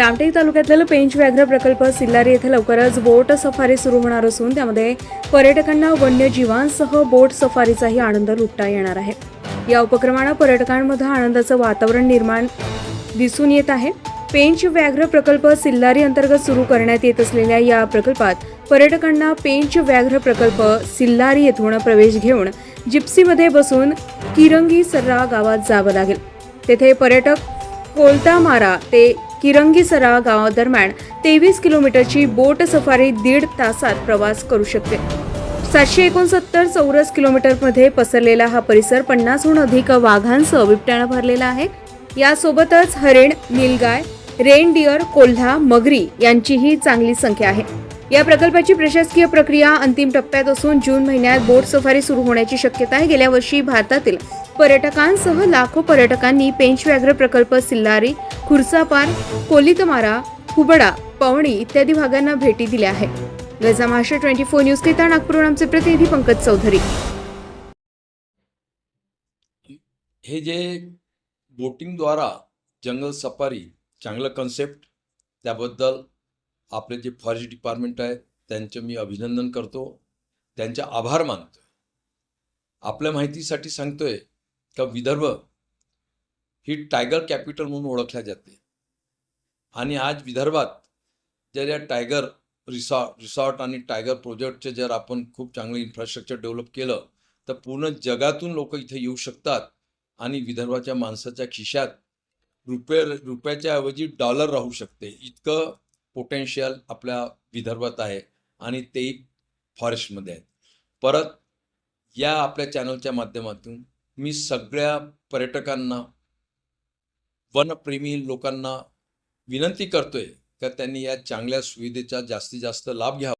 रामटेक तालुक्यातील पेंच व्याघ्र प्रकल्प सिल्लारी येथे लवकरच बोट सफारी सुरू होणार असून त्यामध्ये पर्यटकांना वन्यजीवांसह बोट सफारीचाही आनंद लुटता येणार आहे. या उपक्रमानं पर्यटकांमध्ये आनंदाचं वातावरण निर्माण दिसून येत आहे. पेंच व्याघ्र प्रकल्प सिल्लारी अंतर्गत सुरू करण्यात येत असलेल्या या प्रकल्पात पर्यटकांना पेंच व्याघ्र प्रकल्प सिल्लारी येथून प्रवेश घेऊन जिप्सीमध्ये बसून किरंगी सर्रा गावात जावं लागेल. तेथे पर्यटक कोलतामारा ते किरंगीसरा गावादरम्यान तेवीस किलोमीटरची बोट सफारी दीड तासात प्रवास करू शकते. सातशे एकोणसत्तर चौरस किलोमीटरमध्ये पसरलेला हा परिसर पन्नासहून अधिक वाघांसह बिबट्यानं भरलेला आहे. यासोबतच हरिण निलगाय रेनडिअर कोल्हा मगरी यांचीही चांगली संख्या आहे. या प्रकल्पाची प्रशासकीय प्रक्रिया अंतिम टप्प्यात असून जून महिन्यात बोट सफारी सुरू होण्याची शक्यता आहे. गेल्या वर्षी भारतातील पर्यटकांसह लाखो पर्यटकांनी पेंच व्याघ्र प्रकल्प सिल्लारी खुर्सापार कोलितमारा हुबडा पवणी इत्यादी भागांना भेटी दिल्या आहेत. गजा महाराष्ट्र ट्वेंटी फोर न्यूज करिता नागपूरहून आमचे प्रतिनिधी पंकज चौधरी. हे जे बोटिंगद्वारा जंगल सफारी चांगलं कन्सेप्ट त्याबद्दल आपले जे फॉरेस्ट डिपार्टमेंट आहे त्यांचं मी अभिनंदन करतो. त्यांचे आभार मानतो आपल्या माहितीसाठी सांगतोय का विदर्भ ही टायगर कॅपिटल म्हणून ओळखल्या जाते. आणि आज विदर्भात ज्या ज्या टायगर रिसॉर्ट रिसॉर्ट आणि टायगर प्रोजेक्टचे जर आपण खूप चांगलं इन्फ्रास्ट्रक्चर डेव्हलप केलं तर पूर्ण जगातून लोक इथे येऊ शकतात आणि विदर्भाच्या माणसाच्या खिशात रुपये रुपयाच्या ऐवजी डॉलर राहू शकते. इतकं पोटेन्शियल आपल्या विदर्भात आहे आणि तेही फॉरेस्टमध्ये आहेत. परत या आपल्या चॅनलच्या माध्यमातून मी सगळ्या पर्यटकांना वनप्रेमी लोकांना विनंती करतोय का त्यांनी या चांगल्या सुविधेचा जास्तीत जास्त लाभ घ्यावा?